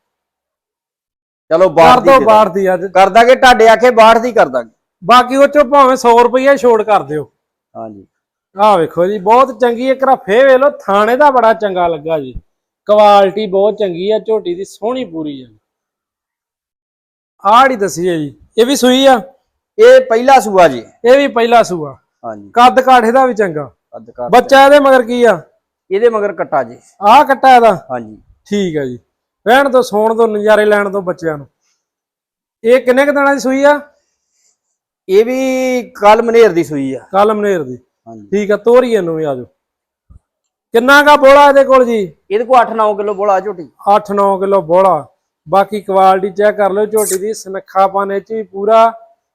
ਚਲੋ ਕਰ ਬਾਹਰ ਦੀ ਦੋ ਦੇ ਬਾਹਰ ਦੀ ਅੱਜ। ਕਰ ਦਾਂਗੇ ਤੁਹਾਡੇ ਆਖੇ ਬਾਹਰ ਦੀ ਕਰ ਦਾਂਗੇ। ਬਾਕੀ ਉਹ ਚੋਂ ਭਾਵੇਂ 100 ਰੁਪਈਆ ਛੋੜ ਕਰ ਦਿਓ। ਹਾਂਜੀ। ਆਹ ਵੇਖੋ ਜੀ ਬਹੁਤ ਚੰਗੀ ਇੱਕ ਰਫੇ ਵੇ ਲੋ ਥਾਣੇ ਦਾ ਬੜਾ ਚੰਗਾ ਲੱਗਾ ਜੀ। ਕੁਆਲਿਟੀ ਬਹੁਤ ਚੰਗੀ ਆ ਝੋਟੀ ਦੀ ਸੋਹਣੀ ਪੂਰੀ ਆ। ਆੜੀ ਦਸੀ ਹੈ ਜੀ ਇਹ ਵੀ ਸੂਈ ਆ? ਇਹ ਪਹਿਲਾ ਸੂਆ ਜੀ। ਇਹ ਵੀ ਪਹਿਲਾ ਸੂਆ। ਹਾਂਜੀ। ਕੱਦ ਕਾਠੇ ਦਾ ਵੀ ਚੰਗਾ। ਕਰ ਬੱਚਾ ਇਹਦੇ ਮਗਰ ਕੀ ਆ? ਇਹਦੇ ਮਗਰ ਕੱਟਾ ਜੀ। ਆਹ ਕੱਟਾ ਇਹਦਾ? ਹਾਂਜੀ। ਠੀਕ ਆ ਜੀ। ਰਹਿਣ ਤੋਂ ਸੌਣ ਤੋਂ ਨਜ਼ਾਰੇ ਲੈਣ ਤੋਂ ਬੱਚਿਆਂ ਨੂੰ। ਇਹ ਕਿੰਨੇ ਕੁ ਦਿਨਾਂ ਦੀ ਸੂਈ ਆ? ਇਹ ਵੀ ਕੱਲ ਮਨੇਰ ਦੀ ਸੂਈ ਆ। ਕੱਲ ਮਨੇਰ ਦੀ। ਠੀਕ ਆ ਤੋਰੀਏ ਨੂੰ ਵੀ ਆਜੋ ਕਿੰਨਾ ਕਾ ਬੋਲਾ ਇਹਦੇ ਕੋਲ ਜੀ? ਇਹਦੇ ਕੋ 8-9 ਕਿਲੋ ਬੋਲਾ ਝੋਟੀ। 8-9 ਕਿਲੋ ਬੋਲਾ। ਬਾਕੀ ਕੁਆਲਿਟੀ ਚੈੱਕ ਕਰ ਲਓ ਝੋਟੀ ਦੀ ਸਨੱਖਾਪਨ ਇਹ ਚ ਵੀ ਪੂਰਾ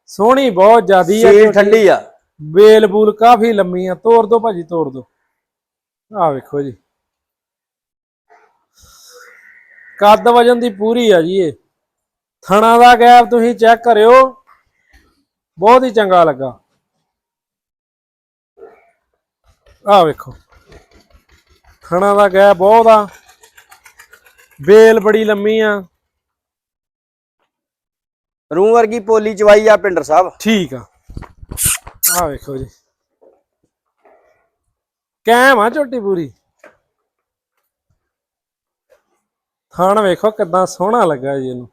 ਸੋਹਣੀ ਬਹੁਤ ਜ਼ਿਆਦੀ ਆ ਸੀਲ। ਠੰਡੀ ਆ। ਬੇਲ ਬੂਲ ਕਾਫੀ ਲੰਮੀ ਆ ਤੋੜ ਦੋ ਭਾਜੀ ਤੋੜ ਦੋ। ਆ ਵੇਖੋ ਜੀ। ਕੱਦ ਵਜਨ ਦੀ ਪੂਰੀ ਆ ਜੀ ਇਹ। ਥਣਾ ਦਾ ਗੈਪ ਤੁਸੀਂ ਚੈੱਕ ਕਰਿਓ। ਬਹੁਤ ਹੀ ਚੰਗਾ ਲੱਗਾ। ਆ ਵੇਖੋ। ਥਣਾ ਦਾ ਗੈਪ ਬਹੁਤ ਆ। ਬੇਲ ਬੜੀ ਲੰਮੀ ਆ। ਰੂਮ ਵਰਗੀ ਪੋਲੀ ਚਵਾਈ ਆ ਪਿੰਡਰ ਸਾਹਿਬ। ਠੀਕ ਆ। ਆ ਵੇਖੋ ਜੀ। ਕੈਮ ਆ ਝੋਟੀ ਪੂਰੀ। ਥਾਣ ਵੇਖੋ ਕਿਦਾਂ ਸੋਹਣਾ ਲੱਗਾ ਜੀ ਇਹਨੂੰ।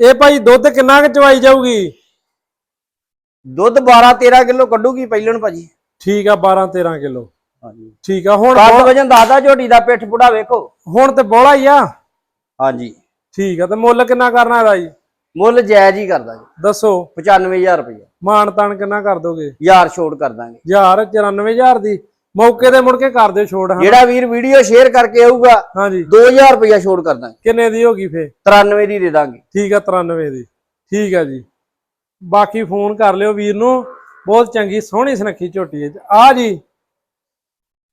ਇਹ ਭਾਈ ਦੁੱਧ ਕਿੰਨਾ ਕੁ ਚਵਾਈ ਜਾਊਗੀ? ਦੁੱਧ 12-13 ਕਿਲੋ ਕੱਢੂਗੀ ਪਹਿਲਣ ਭਾਜੀ। ਠੀਕ ਆ 12 13 ਕਿਲੋ। ਹਾਂਜੀ। ਠੀਕ ਆ ਹੁਣ ਕੱਦ ਵਜਨ ਦੱਸਦਾ ਝੋਟੀ ਦਾ ਪਿੱਠ ਪੁੜਾ ਵੇਖੋ। ਹੁਣ ਤੇ ਬੋਲਾ ਹੀ ਆ। ਹਾਂਜੀ। ਠੀਕ ਆ ਤੇ ਮੁੱਲ ਕਿੰਨਾ ਕਰਨਾ ਇਹਦਾ ਜੀ? ਮੁੱਲ ਜਾਇਜ਼ ਹੀ ਕਰਦਾ ਜੀ। ਦੱਸੋ। 95000 ਰੁਪਇਆ ਮਾਨ ਤਾਨ ਕਿੰਨਾ ਕਰ ਦੋਗੇ? ਯਾਰ ਛੋਟ ਕਰ ਦਾਂਗੇ। ਹਜ਼ਾਰ 94000 ਦੀ। ਮੌਕੇ ਤੇ ਮੁੜ ਕੇ ਕਰ ਦਿਓ ਛੋੜ ਹਾਂ ਜਿਹੜਾ ਵੀਰ ਵੀਡੀਓ ਸ਼ੇਅਰ ਕਰਕੇ ਆਊਗਾ ਹਾਂਜੀ। 2000 ਰੁਪਇਆ ਛੋਟ ਕਰ ਦਾਂਗੇ ਕਿੰਨੇ ਦੀ ਹੋਗੀ ਫੇ? 93 ਦੀ ਦੇ ਦਾਂਗੇ। ਠੀਕ ਆ 93 ਦੀ। ਠੀਕ ਆ ਜੀ। ਬਾਕੀ ਫੋਨ ਕਰ ਲਿਓ ਵੀਰ ਨੂੰ। ਬਹੁਤ ਚੰਗੀ ਸੋਹਣੀ ਸੁਨੱਖੀ ਝੋਟੀ ਹੈ। ਆ ਜੀ।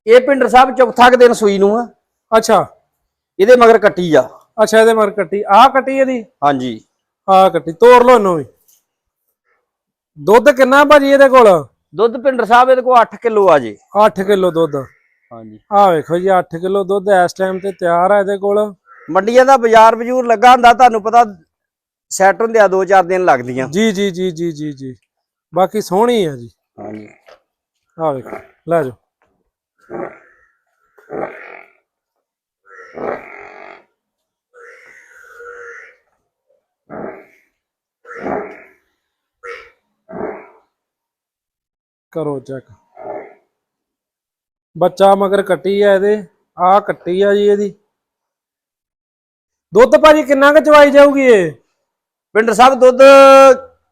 ਇਹ ਪਿੰਡਰ ਸਾਹਿਬ ਚੌਥਾ ਕੁ ਦਿਨ ਸੂਈ ਨੂੰ ਆ। ਅੱਛਾ। ਇਹਦੇ ਮਗਰ ਕੱਟੀ ਆ। ਅੱਛਾ ਇਹਦੇ ਮਰ ਕੱਟੀ। ਆ ਕੱਟੀ ਇਹਦੀ? ਹਾਂਜੀ। ਆ ਕੱਟੀ। ਤੋੜ ਲਓ ਇਹਨੂੰ ਵੀ। ਦੁੱਧ ਕਿੰਨਾ ਭਾਜੀ ਇਹਦੇ ਕੋਲ? ਦੁੱਧ ਪਿੰਡਰ ਸਾਹਿਬ ਇਹਦੇ ਕੋਲ 8 ਕਿਲੋ ਆ ਜੇ। 8 ਕਿਲੋ ਦੁੱਧ। ਹਾਂਜੀ। ਆ ਵੇਖੋ ਜੀ 8 ਕਿਲੋ ਦੁੱਧ ਇਸ ਟਾਈਮ ਤੇ ਤਿਆਰ ਆ ਇਹਦੇ ਕੋਲ। ਮੰਡੀਆਂ ਦਾ ਬਾਜ਼ਾਰ ਬਜੂਰ ਲੱਗਾ ਹੁੰਦਾ ਤੁਹਾਨੂੰ ਪਤਾ ਸੈੱਟ ਹੁੰਦਿਆ 2-4 ਦਿਨ ਲੱਗਦੀਆਂ। ਜੀ ਜੀ ਜੀ ਜੀ ਜੀ ਜੀ। ਬਾਕੀ ਸੋਹਣੀ ਆ ਜੀ। ਹਾਂਜੀ। ਆ ਵੇਖੋ ਲੈ ਜਾਓ। ਕਰੋ ਚੈੱਕ ਬੱਚਾ ਮਗਰ ਕੱਟੀ ਆ ਇਹਦੇ ਆ ਕੱਟੀ ਆ ਜੀ ਇਹਦੀ। ਦੁੱਧ ਭਾਜੀ ਕਿੰਨਾ ਕੁ ਚਵਾਈ ਜਾਊਗੀ ਇਹ? ਪਿੰਡਰ ਸਾਹਿਬ ਦੁੱਧ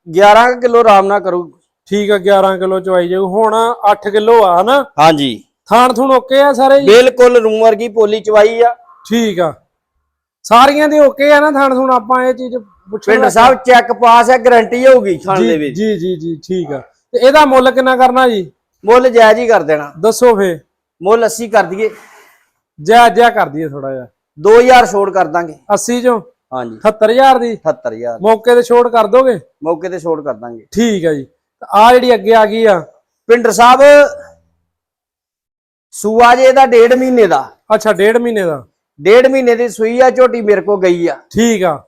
11 ਕਿਲੋ ਆਰਾਮ ਨਾਲ ਕਰੂ। ਠੀਕ ਆ 11 ਕਿਲੋ ਚਵਾਈ ਜਾਊ। ਹੁਣ 8 ਕਿਲੋ ਆ ਨਾ ਹਾਂਜੀ। ਥਾਣ ਥੂਣ ਓਕੇ ਆ ਸਾਰੇ ਜੀ? ਬਿਲਕੁਲ ਰੂਮ ਵਰਗੀ ਪੋਲੀ ਚਵਾਈ ਆ। ਠੀਕ ਆ। ਸਾਰੀਆਂ ਦੇ ਓਕੇ ਆ ਨਾ ਥਾਣ ਥੂਣ? ਆਪਾਂ ਇਹ ਚੀਜ਼ ਪੁੱਛਣ ਪਿੰਡਰ ਸਾਹਿਬ ਚੈੱਕ ਪਾਸ ਹੈ ਗਾਰੰਟੀ ਹੋਊਗੀ ਖਾਣ ਦੇ ਵਿੱਚ। ਜੀ ਜੀ ਜੀ ਠੀਕ ਆ। ਤੇ ਇਹਦਾ ਮੁੱਲ ਕਿੰਨਾ ਕਰਨਾ ਜੀ? ਮੁੱਲ ਜਾਇਜ਼ ਹੀ ਕਰ ਦੇਣਾ। ਦੱਸੋ ਫੇ। ਮੁੱਲ 80 ਕਰ ਦਈਏ। ਜੈ ਜੈ ਕਰ ਦਈਏ ਥੋੜਾ ਜਿਹਾ। 2000 ਛੋੜ ਕਰ ਦਾਂਗੇ। 80 ਚੋਂ? ਹਾਂਜੀ। 78000 ਦੀ? 78000 ਮੌਕੇ ਤੇ ਛੋੜ ਕਰ ਦੋਗੇ? ਮੌਕੇ ਤੇ ਛੋੜ ਕਰ ਦਾਂਗੇ। ਠੀਕ ਆ ਜੀ। ਆ ਜਿਹੜੀ ਅੱਗੇ ਆ ਗਈ ਆ। ਪਿੰਡਰ ਸਾਹਿਬ ਸੂਆ ਜੇ ਦਾ ਡੇਢ ਮਹੀਨੇ ਦਾ। ਅੱਛਾ ਡੇਢ ਮਹੀਨੇ ਦਾ। ਡੇਢ ਮਹੀਨੇ ਦੀ ਸੂਈ ਆ ਝੋਟੀ ਮੇਰੇ ਕੋ ਗਈ ਆ। ਠੀਕ ਆ।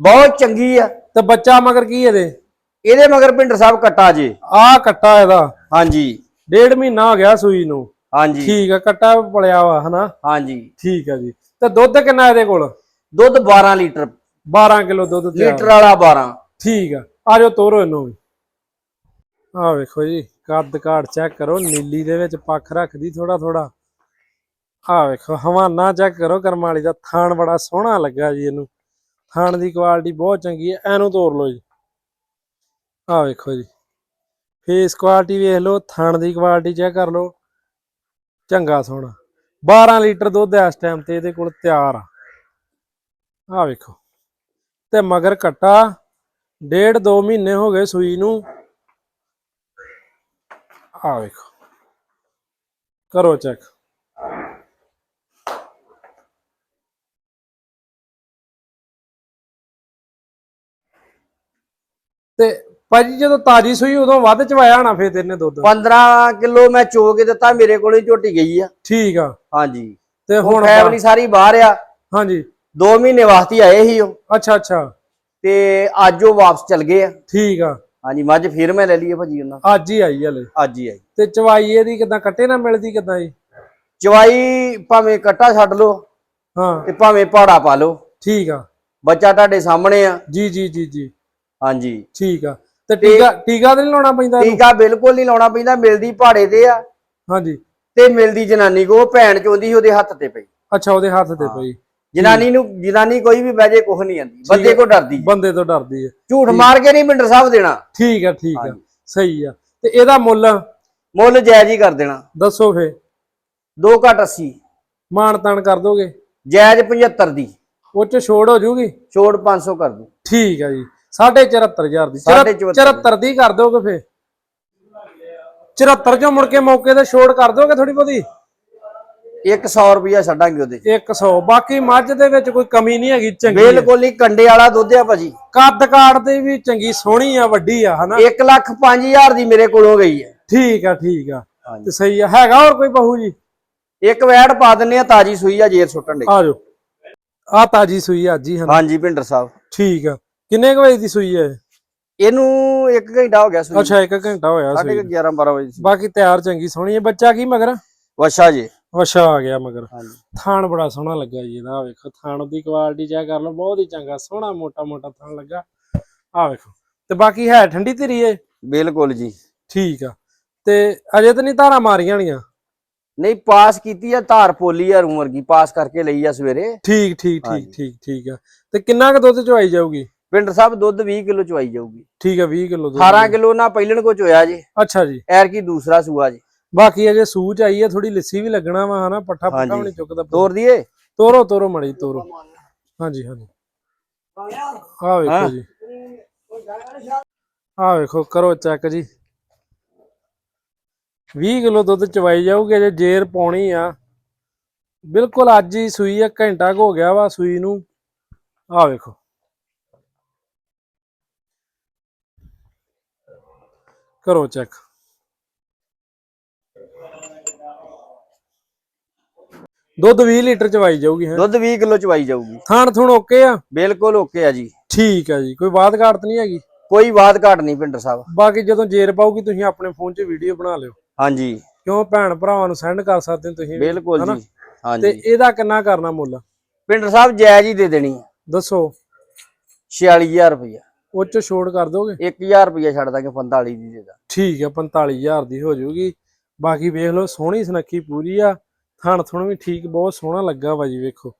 ਬਹੁਤ ਚੰਗੀ ਆ। ਤੇ ਬੱਚਾ ਮਗਰ ਕੀ ਇਹਦੇ? ਇਹਦੇ ਮਗਰ ਪਿੰਡਰ ਸਾਹਿਬ ਕੱਟਾ ਜੇ। ਆ ਕੱਟਾ ਇਹਦਾ। ਹਾਂਜੀ। ਡੇਢ ਮਹੀਨਾ ਹੋ ਗਿਆ ਸੂਈ ਨੂੰ। ਹਾਂਜੀ। ਠੀਕ ਆ ਕੱਟਾ ਪਲਿਆ ਵਾ ਹਨਾ? ਹਾਂਜੀ। ਠੀਕ ਆ ਜੀ। ਤੇ ਦੁੱਧ ਕਿੰਨਾ ਇਹਦੇ ਕੋਲ? ਦੁੱਧ 12 ਲੀਟਰ। 12 ਕਿਲੋ ਦੁੱਧ ਲੀਟਰ ਵਾਲਾ 12 ਠੀਕ ਆ। ਆ ਜਾਓ ਤੋਰੋ ਇਹਨੂੰ ਵੀ। ਆ ਵੇਖੋ ਜੀ ਕੱਦ ਕਾਠ ਚੈੱਕ ਕਰੋ ਨੀਲੀ ਦੇ ਵਿੱਚ ਪੱਖ ਰੱਖਦੀ ਥੋੜਾ ਥੋੜਾ ਆ ਵੇਖੋ ਹਵਾਨਾ ਚੈੱਕ ਕਰੋ ਕਰਮ ਵਾਲੀ ਦਾ ਥਾਣ ਬੜਾ ਸੋਹਣਾ ਲੱਗਾ ਜੀ ਇਹਨੂੰ। ਥਾਣ ਦੀ ਕੁਆਲਿਟੀ ਬਹੁਤ ਚੰਗੀ ਹੈ ਐਨੂੰ ਤੋਰ ਲਓ ਜੀ। ਆ ਵੇਖੋ ਜੀ। ਫੇਸ ਕੁਆਲਿਟੀ ਵੇਖ ਲਓ, ਥਾਣ ਦੀ ਕੁਆਲਿਟੀ ਚੈੱਕ ਕਰ ਲਓ। ਚੰਗਾ ਸੋਹਣਾ। 12 ਲੀਟਰ ਦੁੱਧ ਇਸ ਟਾਈਮ ਤੇ, ਇਹਦੇ ਕੋਲ ਤਿਆਰ ਆ। ਆ ਵੇਖੋ। ਤੇ ਮਗਰ ਕੱਟਾ ਡੇਢ ਦੋ ਮਹੀਨੇ ਹੋ ਗਏ ਸੂਈ ਨੂੰ। ਆ ਵੇਖੋ। ਕਰੋ ਚੈੱਕ ਤੇ ਭਾਜੀ ਜਦੋਂ ਤਾਜੀ ਸੂਈ ਉਦੋਂ ਵੱਧ ਚਵਾਇਆ ਹੋਣਾ ਫੇਰ ਤੇਨੇ ਦੁੱਧ। 15 ਕਿਲੋ ਮੈਂ ਚੋ ਕੇ ਦਿੱਤਾ ਮੇਰੇ ਕੋਲ ਹੀ ਝੋਟੀ ਗਈ ਆ। ਠੀਕ ਆ। ਹਾਂਜੀ। ਤੇ ਹੁਣ ਫੈਮਿਲੀ ਸਾਰੀ ਬਾਹਰ ਆ। ਹਾਂਜੀ। 2 ਮਹੀਨੇ ਵਾਸਤੇ ਆਏ ਸੀ ਉਹ। ਅੱਛਾ ਅੱਛਾ। ਤੇ ਅੱਜ ਉਹ ਵਾਪਸ ਚਲ ਗਏ ਆ। ਠੀਕ ਆ। ਹਾਂਜੀ ਮੱਝ ਫਿਰ ਮੈਂ ਲੈ ਲਈ ਆ ਭਾਜੀ ਉਹਨਾਂ। ਅੱਜ ਹੀ ਆਈ ਹਲੇ। ਅੱਜ ਹੀ ਆਈ। ਤੇ ਚਵਾਈ ਇਹਦੀ ਕਿਦਾਂ ਕੱਟੇ ਨਾ ਮਿਲਦੀ ਕਿਦਾਂ ਜੀ? ਚਵਾਈ ਭਾਵੇਂ ਕੱਟਾ ਛੱਡ ਲਓ ਹਾਂ। ਤੇ ਭਾਵੇਂ ਪਹਾੜਾ ਪਾ ਲਓ। ਠੀਕ ਆ। ਬੱਚਾ ਤੁਹਾਡੇ ਸਾਹਮਣੇ ਆ। ਜੀ ਜੀ ਜੀ ਜੀ। ਹਾਂਜੀ। ਠੀਕ ਆ। ਤੇ ਟੀਕਾ ਟੀਕਾ ਤੇ ਨਹੀਂ ਲਾਉਣਾ ਪੈਂਦਾ? ਟੀਕਾ ਬਿਲਕੁਲ ਨਹੀਂ ਲਾਉਣਾ ਪੈਂਦਾ ਮਿਲਦੀ ਪਹਾੜੇ ਤੇ ਆ। ਹਾਂਜੀ। ਤੇ ਮਿਲਦੀ ਜਨਾਨੀ ਕੋ ਭੈਣ ਚੋਂਦੀ ਉਹਦੇ ਹੱਥ ਤੇ ਪਈ। ਅੱਛਾ ਉਹਦੇ ਹੱਥ ਤੇ ਪਈ। ਜਨਾਨੀ ਨੂੰ ਜਨਾਨੀ ਕੋਈ ਵੀ ਬਹਿ ਜੇ ਕੁਝ ਨਹੀਂ ਆਂਦੀ। ਬੰਦੇ ਕੋ ਡਰਦੀ ਬੰਦੇ ਤੋਂ ਡਰਦੀ ਹੈ ਝੂਠ ਮਾਰ ਕੇ ਨਹੀਂ ਮਿੰਟਰ ਸਾਹਿਬ ਦੇਣਾ। ਠੀਕ ਆ ਠੀਕ ਆ। ਸਹੀ ਆ। ਤੇ ਇਹਦਾ ਮੁੱਲ? ਮੁੱਲ ਜਾਇਜ਼ ਹੀ ਕਰ ਦੇਣਾ। ਦੱਸੋ ਫੇ। 2 ਘਟ 80 ਮਾਣ ਤਾਣ ਕਰ ਦੋਗੇ? ਜਾਇਜ਼ 75 ਦੀ। ਉਹ ਚ ਛੋੜ ਹੋ ਜੂਗੀ? ਛੋੜ 500 ਕਰ ਦੂੰ ਠੀਕ ਆ ਜੀ। 74500 ਦੀ। ਸਾਢੇ ਚੁਹੱਤਰ 74 ਦੀ ਕਰ ਦੋਗੇ ਫੇ 74 ਚੋਂ ਮੁੜ ਕੇ ਮੌਕੇ ਤੇ ਛੋੜ ਕਰ ਦੋਗੇ ਥੋੜੀ ਬਹੁਤੀ? 100 ਰੁਪਿਆ ਛੱਡਾਂਗੇ ਉਹਦੇ। 100 ਬਾਕੀ ਮੱਝ ਦੇ ਵਿੱਚ ਕੋਈ ਕਮੀ ਨਹੀਂ ਹੈਗੀ ਚੰਗੀ। ਬਿਲਕੁਲ ਨਹੀਂ ਕੰਡੇ ਵਾਲਾ ਦੁੱਧ ਆ ਭਾਜੀ। ਕੱਦ ਕਾੜ ਤੇ ਵੀ ਚੰਗੀ ਸੋਹਣੀ ਆ ਵੱਡੀ ਆ ਹਨਾ? 1 ਲੱਖ 5000 ਦੀ ਮੇਰੇ ਕੋਲੋਂ ਗਈ ਹੈ। ਠੀਕ ਆ ਠੀਕ ਆ। ਤੇ ਸਹੀ ਆ। ਹੈਗਾ ਹੋਰ ਕੋਈ ਬਹੂ ਜੀ? ਇੱਕ ਵੈੜ ਪਾ ਦਿੰਨੇ ਆ ਤਾਜੀ ਸੂਈ ਆ ਜੇਰ ਸੁੱਟਣ ਲਈ। ਆ ਜਾਓ। ਆ ਤਾਜੀ ਸੂਈ ਆ ਜੀ ਹਾਂਜੀ ਭਿੰਡਰ ਸਾਹਿਬ। ਠੀਕ ਆ। ਕਿੰਨੇ ਕੁ ਵਜੇ ਦੀ ਸੂਈ ਹੈ? ਇਹਨੂੰ 1 ਘੰਟਾ ਹੋ ਗਿਆ ਸੂਈ ਅੱਛਾ 1 ਘੰਟਾ ਹੋਇਆ ਸੂਈ ਕੁ 11 12 ਵਜੇ ਸੀ। ਬਾਕੀ ਤਿਆਰ ਚੰਗੀ ਸੋਹਣੀ ਹੈ। ਬੱਚਾ ਕੀ ਮਗਰ? ਵਸ਼ਾ ਜੀ। ਅੱਛਾ ਆ ਗਿਆ ਮਗਰ। ਥਾਣ ਬੜਾ ਸੋਹਣਾ ਲੱਗਾ ਜੀ ਇਹਦਾ। ਵੇਖੋ ਥਾਣ ਦੀ ਕੁਆਲਿਟੀ ਚੈੱਕ ਕਰ ਲਓ। ਬਹੁਤ ਹੀ ਚੰਗਾ ਸੋਹਣਾ ਮੋਟਾ ਮੋਟਾ ਥਾਣ ਲੱਗਾ। ਆ ਵੇਖੋ। ਤੇ ਬਾਕੀ ਹੈ ਠੰਡੀ ਧੀਰੀ ਏ ਬਿਲਕੁਲ ਜੀ। ਠੀਕ ਆ। ਤੇ ਅਜੇ ਤਾਂ ਨਹੀਂ ਧਾਰਾਂ ਮਾਰੀਆਂ ਹੋਣੀਆਂ? ਨਹੀਂ ਪਾਸ ਕੀਤੀ ਆ ਧਾਰ ਪੋਲੀ ਆ ਰੂਮ ਵਰਗੀ। ਪਾਸ ਕਰਕੇ ਲਈ ਆ ਸਵੇਰੇ। ਠੀਕ ਠੀਕ। ਠੀਕ ਠੀਕ ਠੀਕ ਆ। ਤੇ ਕਿੰਨਾ ਕੁ ਦੁੱਧ ਚੋਈ ਜਾਊਗੀ? ਪਿੰਡਰ ਸਾਹਿਬ ਦੁੱਧ 20 ਕਿਲੋ ਚਵਾਈ ਜਾਊਗੀ। ਠੀਕ ਆ 20 ਕਿਲੋ ਦੁੱਧ। 18 ਕਿਲੋ ਨਾ ਪਹਿਲਣ ਕੋ ਚੋਇਆ ਜੀ ਅੱਛਾ ਜੀ। ਐਰ ਕੀ ਦੂਸਰਾ ਸੂਆ ਜੀ। ਬਾਕੀ ਅਜੇ ਸੂਚ ਆਈ ਹੈ ਥੋੜੀ ਲੱਸੀ ਵੀ ਲੱਗਣਾ ਵਾ ਹਨਾ ਪੱਠਾ ਪੱਠਾ। ਵੀ ਨਹੀਂ ਚੁੱਕਦਾ। ਤੋਰ ਦਈਏ? ਤੋਰੋ ਤੋਰੋ ਮੜੀ ਤੋਰੋ। ਹਾਂਜੀ ਹਾਂਜੀ। ਆ ਵੇਖੋ ਹਾਂ। ਜੀ। ਆ ਵੇਖੋ ਕਰੋ ਚੈੱਕ ਜੀ। 20 ਕਿਲੋ ਦੁੱਧ ਚਵਾਈ ਜਾਊਗੀ ਜੇ ਜੇਰ ਪਾਉਣੀ ਆ। ਬਿਲਕੁਲ ਅੱਜ ਹੀ ਸੂਈ ਆ ਘੰਟਾ ਹੋ ਗਿਆ ਵਾ ਸੂਈ ਨੂੰ। ਆ ਵੇਖੋ। ਕਰੋ ਚੈੱਕ। ਦੁੱਧ 20 ਲੀਟਰ ਚਵਾਈ ਜਾਊਗੀ ਹੈ? ਦੁੱਧ 20 ਕਿਲੋ ਚਵਾਈ ਜਾਊਗੀ। ਥਾਣ ਥੁਣ ਓਕੇ ਆ? ਬਿਲਕੁਲ ਓਕੇ ਆ ਜੀ। ਠੀਕ ਆ ਜੀ ਕੋਈ ਬਾਤ ਘਾਟ ਨਹੀਂ ਹੈਗੀ? ਕੋਈ ਬਾਤ ਘਾਟ ਨਹੀਂ ਪਿੰਡਰ ਸਾਹਿਬ। ਬਾਕੀ ਜਦੋਂ ਜੇਰ ਪਾਊਗੀ ਤੁਸੀਂ ਆਪਣੇ ਫੋਨ 'ਚ ਵੀਡੀਓ ਬਣਾ ਲਿਓ। ਹਾਂਜੀ। ਕਿਉਂ ਭੈਣ ਭਰਾਵਾਂ ਨੂੰ ਸੈਂਡ ਕਰ ਸਕਦੇ ਹੋ ਤੁਸੀਂ? ਬਿਲਕੁਲ? ਜੀ ਤੇ ਹਾਂਜੀ ਇਹਦਾ ਕਿੰਨਾ ਕਰਨਾ ਮੁੱਲ? ਪਿੰਡਰ ਸਾਹਿਬ ਜਾਇਜ਼ ਹੀ ਦੇ ਦੇਣੀ। ਦੱਸੋ। 46000 ਰੁਪਇਆ ਉਹ 'ਚ ਛੋੜ ਕਰ ਦੋਗੇ? 1000 ਰੁਪਇਆ ਛੱਡ ਦਾਂਗੇ 45 ਦੀ ਦੇ ਦਾਂ ਠੀਕ ਆ 45000 ਦੀ ਹੋ ਜਾਊਗੀ ਬਾਕੀ ਵੇਖ ਲਓ ਸੋਹਣੀ ਸੁਨੱਖੀ ਪੂਰੀ ਆ। ਥਣ ਥਣ ਵੀ ਠੀਕ ਬਹੁਤ ਸੋਹਣਾ ਲੱਗਾ ਵਾ ਜੀ ਵੇਖੋ।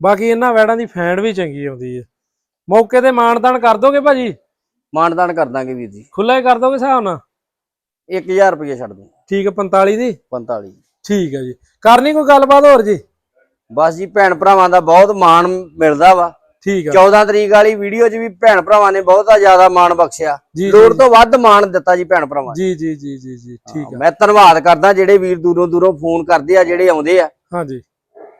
ਬਾਕੀ ਇਹਨਾਂ ਵੈੜਾਂ ਦੀ ਫੈਂਡ ਵੀ ਚੰਗੀ ਆਉਂਦੀ ਹੈ ਮੌਕੇ ਤੇ ਮਾਨਦਾਨ ਕਰ ਦੋਗੇ ਭਾਜੀ? ਮਾਨਦਾਨ ਕਰ ਦਾਂਗੇ ਵੀਰ ਜੀ। ਖੁੱਲਾ ਹੀ ਕਰ ਦੋਗੇ ਹਿਸਾਬ ਨਾਲ? 1000 ਰੁਪਇਆ ਛੱਡ ਦੂੰ ਠੀਕ ਆ 45 ਦੀ? 45 ਠੀਕ ਆ ਜੀ। ਕਰਨੀ ਕੋਈ ਗੱਲਬਾਤ ਹੋਰ ਜੀ? ਬਸ ਜੀ ਭੈਣ ਭਰਾਵਾਂ ਦਾ ਬਹੁਤ ਮਾਣ ਮਿਲਦਾ ਵਾ। ਠੀਕ ਆ। 14 ਤਰੀਕ ਵਾਲੀ ਵੀਡੀਓ 'ਚ ਵੀ ਭੈਣ ਭਰਾਵਾਂ ਨੇ ਬਹੁਤਾ ਜ਼ਿਆਦਾ ਮਾਣ ਬਖਸ਼ਿਆ। ਲੋੜ ਤੋਂ ਵੱਧ ਮਾਣ ਦਿੱਤਾ ਜੀ ਭੈਣ ਭਰਾਵਾਂ ਜੀ ਜੀ ਜੀ ਜੀ ਜੀ ਠੀਕ ਆ। ਮੈਂ ਧੰਨਵਾਦ ਕਰਦਾ ਜਿਹੜੇ ਵੀਰ ਦੂਰੋਂ ਦੂਰੋਂ ਫੋਨ ਕਰਦੇ ਆ ਜਿਹੜੇ ਆਉਂਦੇ ਆ। ਹਾਂਜੀ।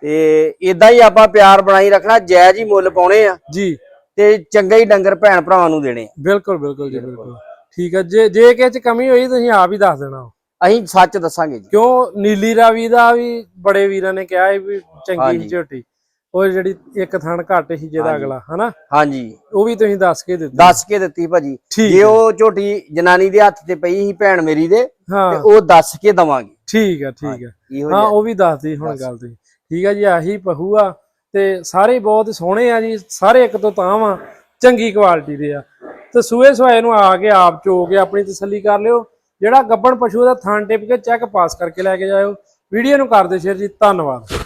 ਤੇ ਇਦਾਂ ਹੀ ਆਪਾਂ ਪਿਆਰ ਬਣਾਈ ਰੱਖਣਾ ਜਾਇਜ਼ ਹੀ ਮੁੱਲ ਪਾਉਣੇ ਆ। ਜੀ। ਤੇ ਚੰਗੇ ਹੀ ਡੰਗਰ ਭੈਣ ਭਰਾਵਾਂ ਨੂੰ ਦੇਣੇ ਬਿਲਕੁਲ ਬਿਲਕੁਲ ਜੀ ਬਿਲਕੁਲ। ਠੀਕ ਆ ਜੇ ਜੇ ਕਿਸੇ ਚ ਕਮੀ ਹੋਈ ਤੁਸੀਂ ਆਪ ਹੀ ਦੱਸ ਦੇਣਾ। ਅਸੀਂ ਸੱਚ ਦੱਸਾਂਗੇ ਜੀ। ਕਿਉਂ? ਨੀਲੀ ਰਾਵੀ ਦਾ ਵੀ ਬੜੇ ਵੀਰਾਂ ਨੇ ਕਿਹਾ ਸੀ ਵੀ ਚੰਗੀ ਝੋਟੀ। ਉਹ ਜਿਹੜੀ ਇੱਕ ਥਣ ਘੱਟ ਸੀ ਜਿਹਦਾ। ਅਗਲਾ ਹਨਾ? ਹਾਂਜੀ। ਉਹ ਵੀ ਤੁਸੀਂ ਦੱਸ ਕੇ ਦਿੱਤੀ। ਦੱਸ ਕੇ ਦਿੱਤੀ ਭਾਜੀ। ਜੇ। ਉਹ ਝੋਟੀ ਜਨਾਨੀ ਦੇ ਹੱਥ ਤੇ ਪਈ ਸੀ ਭੈਣ ਮੇਰੀ ਦੇ ਤੇ ਉਹ ਦੱਸ ਕੇ ਦਵਾਂਗੇ। ਠੀਕ ਆ ਠੀਕ ਆ ਹਾਂ। ਉਹ ਵੀ ਦੱਸਦੀ ਹੁਣ। ਗੱਲ ਤੁਸੀਂ। ਠੀਕ ਆ ਜੀ ਆਹੀ ਪਹੂ ਆ ਤੇ ਸਾਰੇ ਬਹੁਤ ਸੋਹਣੇ ਆ ਜੀ ਸਾਰੇ ਇੱਕ ਤੋਂ ਤਾਂ ਵਾ ਚੰਗੀ ਕੁਆਲਿਟੀ ਦੇ ਆ। ਤੇ ਸੂਏ ਸਵਾਏ ਨੂੰ ਆ ਕੇ ਆਪ ਚੋ ਕੇ ਆਪਣੀ ਤਸੱਲੀ ਕਰ ਲਿਓ। ਜਿਹੜਾ ਗੱਬਣ ਪਸ਼ੂ ਦਾ ਥਣ ਟਿਪ ਕੇ ਚੈੱਕ ਪਾਸ ਕਰਕੇ ਲੈ ਕੇ ਜਾਇਓ। ਵੀਡੀਓ ਨੂੰ ਕਰ ਦਿਓ ਸ਼ੇਅਰ ਜੀ ਧੰਨਵਾਦ।